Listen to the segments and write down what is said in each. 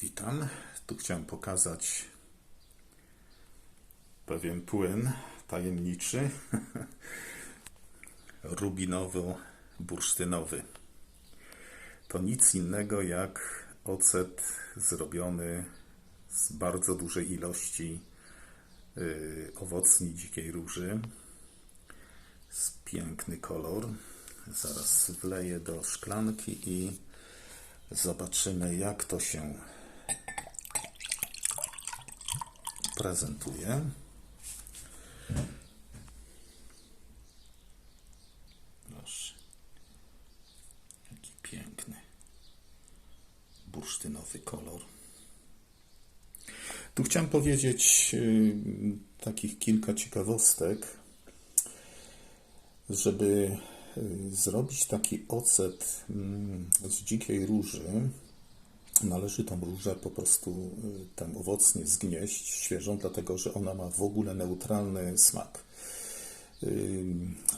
Witam. Tu chciałem pokazać pewien płyn tajemniczy, rubinowo-bursztynowy. To nic innego jak ocet zrobiony z bardzo dużej ilości y, owocni dzikiej róży. Jest piękny kolor. Zaraz wleję do szklanki i zobaczymy jak to się prezentuje. Proszę. Jaki piękny bursztynowy kolor. Tu chciałem powiedzieć y, takich kilka ciekawostek, żeby y, zrobić taki ocet mm, z dzikiej róży, należy tą różę po prostu y, tam owocnie zgnieść świeżą, dlatego że ona ma w ogóle neutralny smak.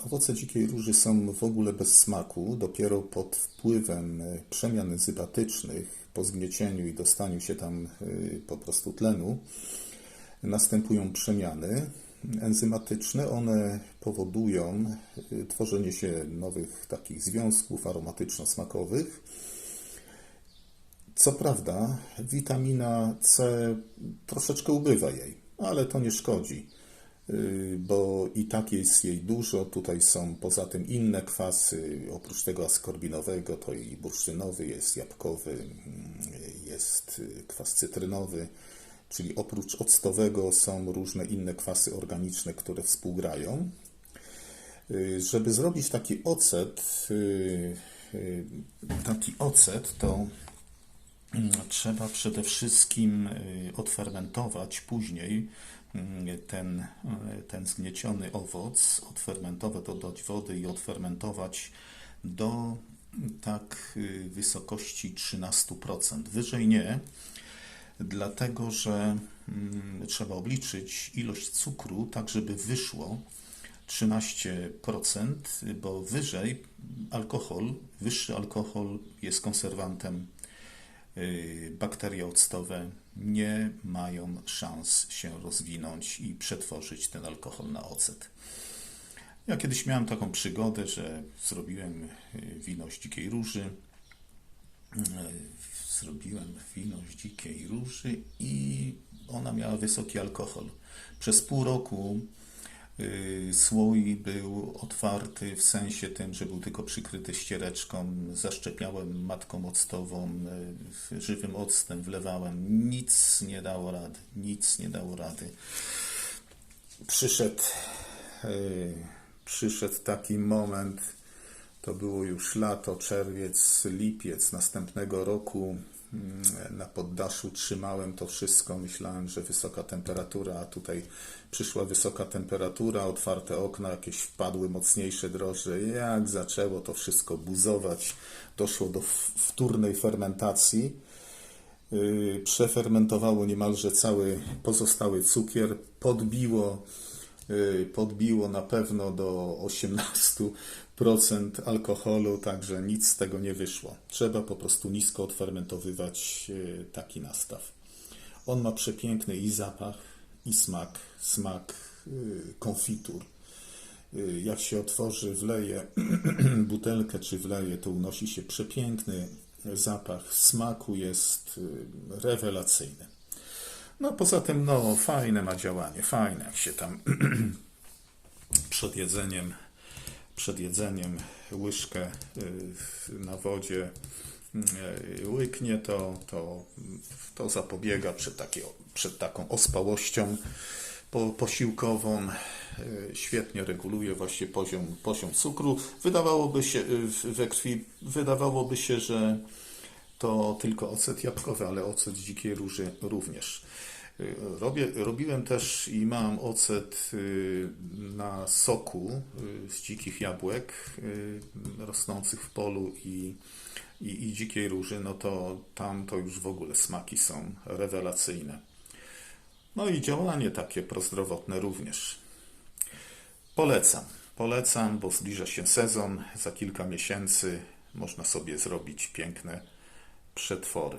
Owoce dzikiej róży są w ogóle bez smaku. Dopiero pod wpływem y, przemian enzymatycznych, po zgniecieniu i dostaniu się tam y, po prostu tlenu, następują przemiany enzymatyczne. One powodują tworzenie się nowych takich związków aromatyczno-smakowych. Co prawda, witamina C troszeczkę ubywa jej, ale to nie szkodzi, y, bo i tak jest jej dużo. Tutaj są poza tym inne kwasy, oprócz tego askorbinowego, to i bursztynowy, jest jabłkowy, mm, jest y, kwas cytrynowy, czyli oprócz octowego są różne inne kwasy organiczne, które współgrają. Y, Żeby zrobić taki ocet, taki ocet, to Trzeba przede wszystkim y, odfermentować później mm, ten, y, ten zgnieciony owoc, odfermentować, dodać wody i odfermentować do tak y, wysokości 13%. Wyżej nie, dlatego że mm, trzeba obliczyć ilość cukru, tak żeby wyszło 13%, bo wyżej alkohol, wyższy alkohol jest konserwantem y, bakterie octowe nie mają szans się rozwinąć i przetworzyć ten alkohol na ocet. Ja kiedyś miałem taką przygodę, że zrobiłem y, wino z dzikiej róży. Y, Zrobiłem wino z dzikiej róży i ona miała wysoki alkohol. Przez pół roku y, słój był otwarty w sensie tym, że był tylko przykryty ściereczką. Zaszczepiałem matką octową, y, żywym octem wlewałem. Nic nie dało rady. Nic nie dało rady. Przyszedł, y, przyszedł taki moment, to było już lato, czerwiec, lipiec następnego roku. Mm, Na poddaszu trzymałem to wszystko. Myślałem, że wysoka temperatura, a tutaj przyszła wysoka temperatura, otwarte okna, jakieś wpadły mocniejsze drożdże. Jak zaczęło to wszystko buzować, doszło do wtórnej fermentacji. Yy, Przefermentowało niemalże cały pozostały cukier, podbiło podbiło na pewno do 18% alkoholu, także nic z tego nie wyszło. Trzeba po prostu nisko odfermentowywać y, taki nastaw. On ma przepiękny i zapach, i smak, smak y, konfitur. Y, Jak się otworzy, wleje butelkę czy wleje, to unosi się przepiękny zapach. Smaku jest y, rewelacyjny. No poza tym, no fajne ma działanie, fajne, jak się tam przed jedzeniem, przed jedzeniem łyżkę y, na wodzie y, łyknie, to, to, to zapobiega przed, takiego, przed taką ospałością po, posiłkową. Y, Świetnie reguluje właśnie poziom, poziom cukru. Wydawałoby się we krwi, wydawałoby się, że to tylko ocet jabłkowy, ale ocet dzikiej róży również. Y, Robię, robiłem też i mam ocet y, na soku y, z dzikich jabłek rosnących w polu i, i, i dzikiej róży, no to tam to już w ogóle smaki są rewelacyjne. No i działanie takie prozdrowotne również. Polecam. Polecam, bo zbliża się sezon. Za kilka miesięcy można sobie zrobić piękne przetwory.